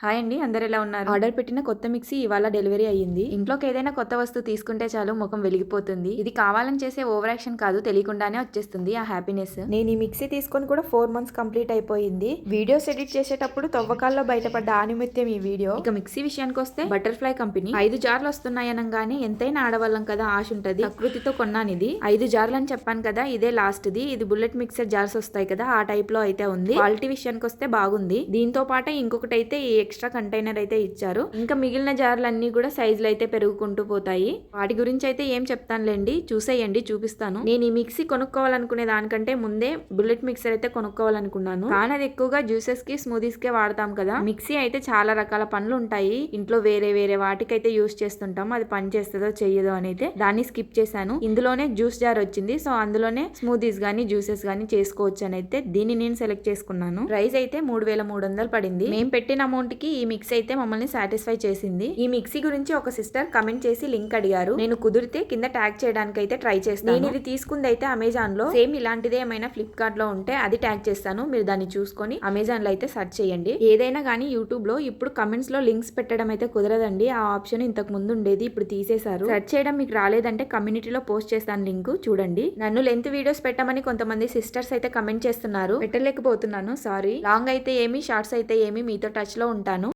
Hi అండి అందరు ఎలా ఉన్నారు? ఆర్డర్ పెట్టిన కొత్త మిక్సీ ఇవాళ డెలివరీ అయ్యింది. ఇంట్లోకి ఏదైనా కొత్త వస్తువు తీసుకుంటే చాలు ముఖం వెలిగిపోతుంది. ఇది కావాలని చేసే ఓవర్ యాక్షన్ కాదు తెలియకుండానే వచ్చేస్తుంది ఆ హ్యాపీనెస్. నేను ఈ మిక్సీ తీసుకొని కూడా ఫోర్ మంత్స్ కంప్లీట్ అయిపోయింది. వీడియోస్ ఎడిట్ చేసేటప్పుడు తవ్వకాల్లో బయటపడ్డ ఆనిమిత్యం ఈ వీడియో. ఇక మిక్సీ విషయానికి వస్తే బటర్ఫ్లై కంపెనీ ఐదు జార్లు వస్తున్నాయనగానే ఎంతైనా ఆడవాళ్ళం కదా ఆశ ఉంటది. ప్రకృతితో కొన్నాను ఇది. ఐదు జార్లు అని చెప్పాను కదా ఇదే లాస్ట్ ది ఇది బుల్లెట్ మిక్సర్ జార్స్ వస్తాయి కదా ఆ టైప్లో అయితే ఉంది. క్వాలిటీ విషయానికి వస్తే బాగుంది. దీంతో పాటు ఇంకొకటి అయితే ఎక్స్ట్రా కంటైనర్ అయితే ఇచ్చారు. ఇంకా మిగిలిన జార్లు అన్ని కూడా సైజులు అయితే పెరుగుకుంటూ పోతాయి. వాటి గురించి అయితే ఏం చెప్తానులేండి. చూసేయండి చూపిస్తాను. నేను ఈ మిక్సీ కొనుక్కోవాలనుకునే దానికంటే ముందే బుల్లెట్ మిక్సర్ అయితే కొనుక్కోవాలనుకున్నాను. కానీ అది ఎక్కువగా జ్యూసెస్కి స్మూదీస్ కే వాడతాం కదా. మిక్సీ అయితే చాలా రకాల పనులు ఉంటాయి. ఇంట్లో వేరే వేరే వాటికైతే యూస్ చేస్తుంటాం. అది పని చేస్తుందో చెయ్యదో అనేది అయితే దాన్ని స్కిప్ చేశాను. ఇందులోనే జ్యూస్ జార్ వచ్చింది. సో అందులోనే స్మూదీస్ గానీ జ్యూసెస్ గానీ చేసుకోవచ్చు అని అయితే దీన్ని నేను సెలెక్ట్ చేసుకున్నాను. ప్రైస్ అయితే మూడు వేల మూడు వందలు పడింది. మేము పెట్టిన అమౌంట్ కి ఈ మిక్సీ అయితే మమ్మల్ని సాటిస్ఫై చేసింది. ఈ మిక్సీ గురించి ఒక సిస్టర్ కమెంట్ చేసి లింక్ అడిగారు. నేను కుదిరితే కింద ట్యాగ్ చేయడానికి అయితే ట్రై చేస్తాను. నేను ఇది తీసుకుంది అయితే అమెజాన్లో సేమ్ ఇలాంటిదే ఏమైనా ఫ్లిప్కార్ట్లో ఉంటే అది ట్యాగ్ చేస్తాను. మీరు దాన్ని చూసుకొని అమెజాన్లో అయితే సెర్చ్ చేయండి. ఏదైనా కానీ యూట్యూబ్లో ఇప్పుడు కమెంట్స్లో లింక్స్ పెట్టడం అయితే కుదరదండి. ఆ ఆప్షన్ ఇంతకు ముందు ఉండేది ఇప్పుడు తీసేశారు. సెర్చ్ చేయడం మీకు రాలేదంటే కమ్యూనిటీలో పోస్ట్ చేస్తాను లింక్ చూడండి. నన్ను లెంత్ వీడియోస్ పెట్టమని కొంతమంది సిస్టర్స్ అయితే కమెంట్ చేస్తున్నారు. పెట్టలేకపోతున్నాను సారీ లాంగ్ అయితే ఏమి షార్ట్స్ అయితే ఏమి మీతో టచ్లో ఉంటాను.